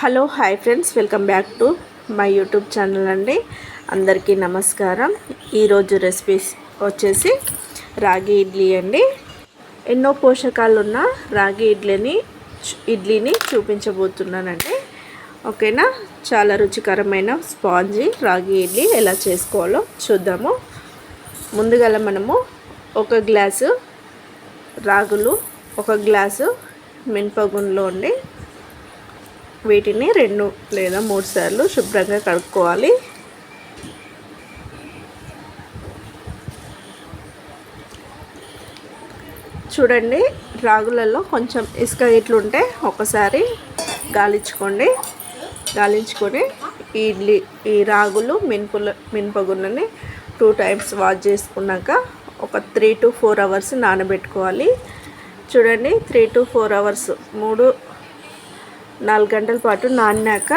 Hello hi friends. Welcome back to my YouTube channel అండి. అందరికీ నమస్కారం. ఈరోజు రెసిపీస్ వచ్చేసి రాగి ఇడ్లీ అండి. ఎన్నో పోషకాలు ఉన్న రాగి ఇడ్లీని ఇడ్లీని చూపించబోతున్నానండి. ఓకేనా? చాలా రుచికరమైన స్పాంజీ రాగి ఇడ్లీ ఎలా చేసుకోవాలో చూద్దాము. ముందుగా మనము ఒక గ్లాసు రాగులు ఒక గ్లాసు మినపగుండ్లో ఉండి వీటిని రెండు లేదా మూడు సార్లు శుభ్రంగా కడుక్కోవాలి. చూడండి రాగులలో కొంచెం ఇసుక ఇట్లుంటే ఒకసారి గాలించుకోండి. గాలించుకొని ఈ ఇడ్లీ ఈ రాగులు మినపుల మినపగున్నని టూ టైమ్స్ వాష్ చేసుకున్నాక ఒక త్రీ టు ఫోర్ అవర్స్ నానబెట్టుకోవాలి. చూడండి త్రీ టు ఫోర్ అవర్స్ మూడు నాలుగు గంటల పాటు నానినాక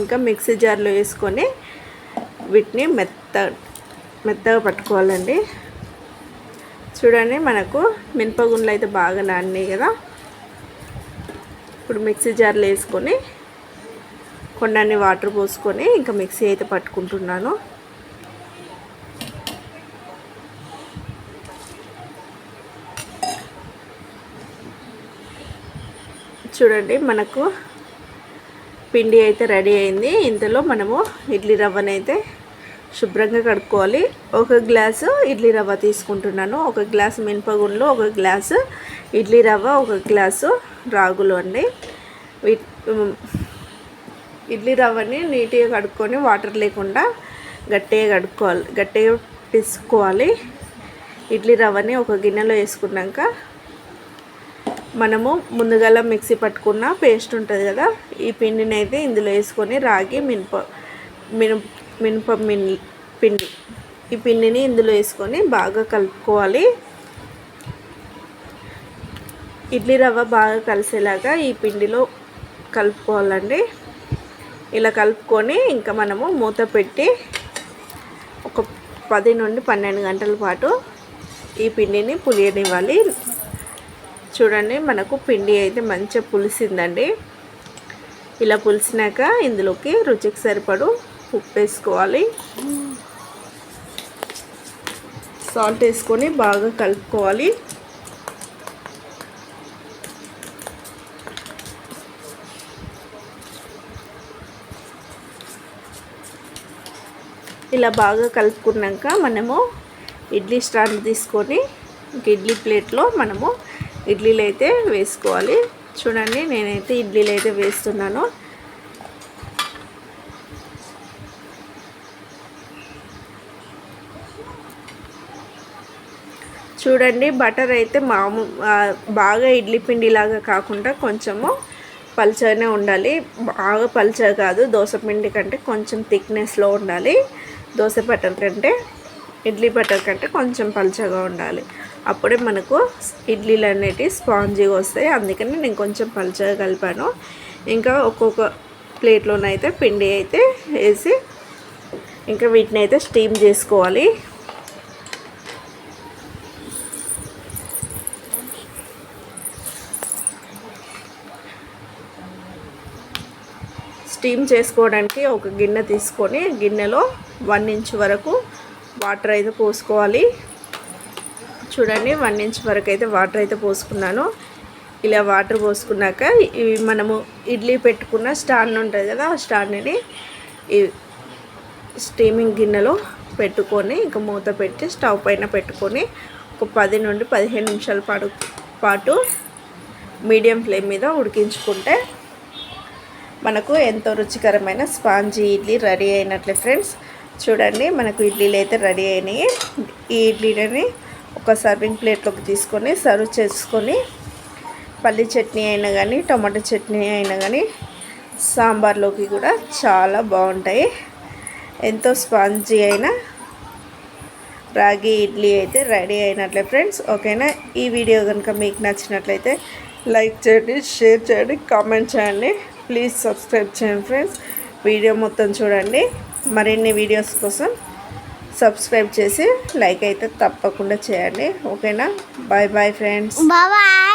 ఇంకా మిక్సీ జార్లో వేసుకొని వీటిని మెత్త మెత్తగా పట్టుకోవాలండి. చూడండి మనకు మినపగుండ్లు అయితే బాగా నానినాయి కదా. ఇప్పుడు మిక్సీ జార్లో వేసుకొని కొండాన్ని వాటర్ పోసుకొని ఇంకా మిక్సీ అయితే పట్టుకుంటున్నాను. చూడండి మనకు పిండి అయితే రెడీ అయింది. ఇంతలో మనము ఇడ్లీ రవ్వనైతే శుభ్రంగా కడుక్కోవాలి. ఒక గ్లాసు ఇడ్లీ రవ్వ తీసుకుంటున్నాను. ఒక గ్లాసు మినపగుండ్లు ఒక గ్లాసు ఇడ్లీ రవ్వ ఒక గ్లాసు రాగులు అండి. ఇడ్లీ రవ్వని నీట్గా కడుక్కొని వాటర్ లేకుండా గట్టిగా కడుక్కోవాలి గట్టిగా పిసుకోవాలి ఇడ్లీ రవ్వని ఒక గిన్నెలో వేసుకున్నాక మనము ముందుగల మిక్సీ పట్టుకున్న పేస్ట్ ఉంటుంది కదా ఈ పిండిని అయితే ఇందులో వేసుకొని రాగి మినప మిన మినప మిన్ పిండి. ఈ పిండిని ఇందులో వేసుకొని బాగా కలుపుకోవాలి. ఇడ్లీ రవ్వ బాగా కలిసేలాగా ఈ పిండిలో కలుపుకోవాలండి. ఇలా కలుపుకొని ఇంకా మనము మూత పెట్టి ఒక పది నుండి పన్నెండు గంటల పాటు ఈ పిండిని పులియనివ్వాలి. చూడండి మనకు పిండి అయితే మంచిగా పులిసిందండి. ఇలా పులిసినాక ఇందులోకి రుచికి సరిపడు ఉప్పు వేసుకోవాలి. సాల్ట్ వేసుకొని బాగా కలుపుకోవాలి. ఇలా బాగా కలుపుకున్నాక మనము ఇడ్లీ స్టాండ్ తీసుకొని ఇడ్లీ ప్లేట్లో మనము ఇడ్లీలు అయితే వేసుకోవాలి. చూడండి నేనైతే ఇడ్లీలు అయితే వేస్తున్నాను. చూడండి బటర్ అయితే మాము బాగా ఇడ్లీ పిండిలాగా కాకుండా కొంచెము పల్చగానే ఉండాలి. బాగా పల్చగా కాదు దోశ పిండి కంటే కొంచెం థిక్నెస్లో ఉండాలి. దోశ బటర్ కంటే ఇడ్లీ బటర్ కంటే కొంచెం పల్చగా ఉండాలి. అప్పుడే మనకు ఇడ్లీలు అనేటివి స్పాంజీగా వస్తాయి. అందుకని నేను కొంచెం పలుచగా కలిపాను. ఇంకా ఒక్కొక్క ప్లేట్లోనైతే పిండి అయితే వేసి ఇంకా వీటిని అయితే స్టీమ్ చేసుకోవాలి. స్టీమ్ చేసుకోవడానికి ఒక గిన్నె తీసుకొని గిన్నెలో వన్ ఇంచ్ వరకు వాటర్ అయితే పోసుకోవాలి. చూడండి వన్ ఇంచ్ వరకు అయితే వాటర్ అయితే పోసుకున్నాను. ఇలా వాటర్ పోసుకున్నాక ఇవి మనము ఇడ్లీ పెట్టుకున్న స్టాండ్ ఉంటుంది కదా ఆ స్టాండ్ని స్టీమింగ్ గిన్నెలో పెట్టుకొని ఇంకా మూత పెట్టి స్టవ్ పైన పెట్టుకొని ఒక పది నుండి పదిహేను నిమిషాల పాటు పాటు మీడియం ఫ్లేమ్ మీద ఉడికించుకుంటే మనకు ఎంతో రుచికరమైన స్పాంజీ ఇడ్లీ రెడీ అయినట్లే ఫ్రెండ్స్. చూడండి మనకు ఇడ్లీలు అయితే రెడీ అయినాయి. ఈ ఇడ్లీలని ఒక సర్వింగ్ ప్లేట్లోకి తీసుకొని సర్వ్ చేసుకొని పల్లి చట్నీ అయినా కానీ టమాటో చట్నీ అయినా కానీ సాంబార్లోకి కూడా చాలా బాగుంటాయి. ఎంతో స్పాంజీ అయిన రాగి ఇడ్లీ అయితే రెడీ అయినట్లే ఫ్రెండ్స్. ఓకేనా? ఈ వీడియో కనుక మీకు నచ్చినట్లయితే లైక్ చేయండి షేర్ చేయండి కామెంట్ చేయండి. ప్లీజ్ సబ్స్క్రైబ్ చేయండి ఫ్రెండ్స్. వీడియో మొత్తం చూడండి. మరిన్ని వీడియోస్ కోసం సబ్స్క్రైబ్ చేసి లైక్ అయితే తప్పకుండా చేయండి. ఓకేనా బాయ్ బాయ్ ఫ్రెండ్స్ బాయ్